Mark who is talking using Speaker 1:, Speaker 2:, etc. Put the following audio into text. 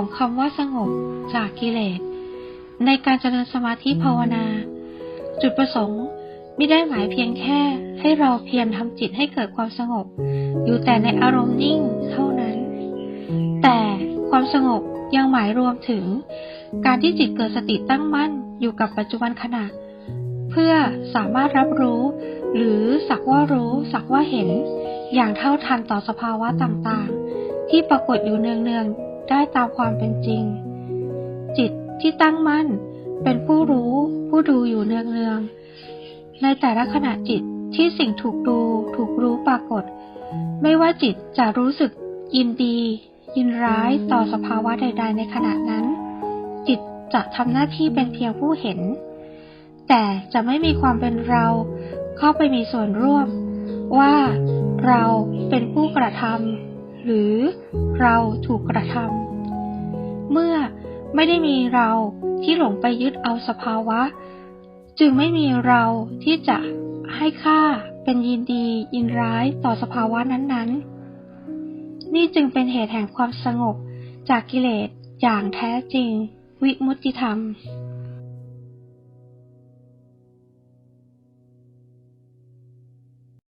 Speaker 1: ของคำว่าสงบจากกิเลส ในการเจริญสมาธิภาวนา จุดประสงค์ไม่ได้หมายเพียงแค่ให้เราเพียรทำจิตให้เกิดความสงบ อยู่แต่ในอารมณ์นิ่งเท่านั้น แต่ความสงบยังหมายรวมถึง การที่จิตเกิดสติตั้งมั่นอยู่กับปัจจุบันขณะ เพื่อสามารถรับรู้ หรือสักว่ารู้ สักว่าเห็น อย่างเท่าทันต่อสภาวะต่างๆ ที่ปรากฏอยู่เนืองๆ ได้ตามความเป็นจริง จิตที่ตั้งมั่น เป็นผู้รู้ ผู้ดูอยู่เนืองๆในแต่ละขณะจิตที่สิ่งถูกดูถูกรู้ปรากฏ ไม่ว่าจิตจะรู้สึกยินดี ยินร้ายต่อสภาวะใด ๆ ในขณะนั้น จิตจะทำหน้าที่เป็นเพียงผู้เห็น แต่จะไม่มีความเป็นเรา เข้าไปมีส่วนร่วม ว่าเราเป็นผู้กระทำ หรือเราถูกกระทำเมื่อไม่ได้มีเราที่หลงไปยึดเอาสภาวะ จึงไม่มีเราที่จะให้ค่าเป็นยินดียินร้ายต่อสภาวะนั้น ๆ นี่จึงเป็นเหตุแห่งความสงบจากกิเลสอย่างแท้จริง วิมุตติธรรม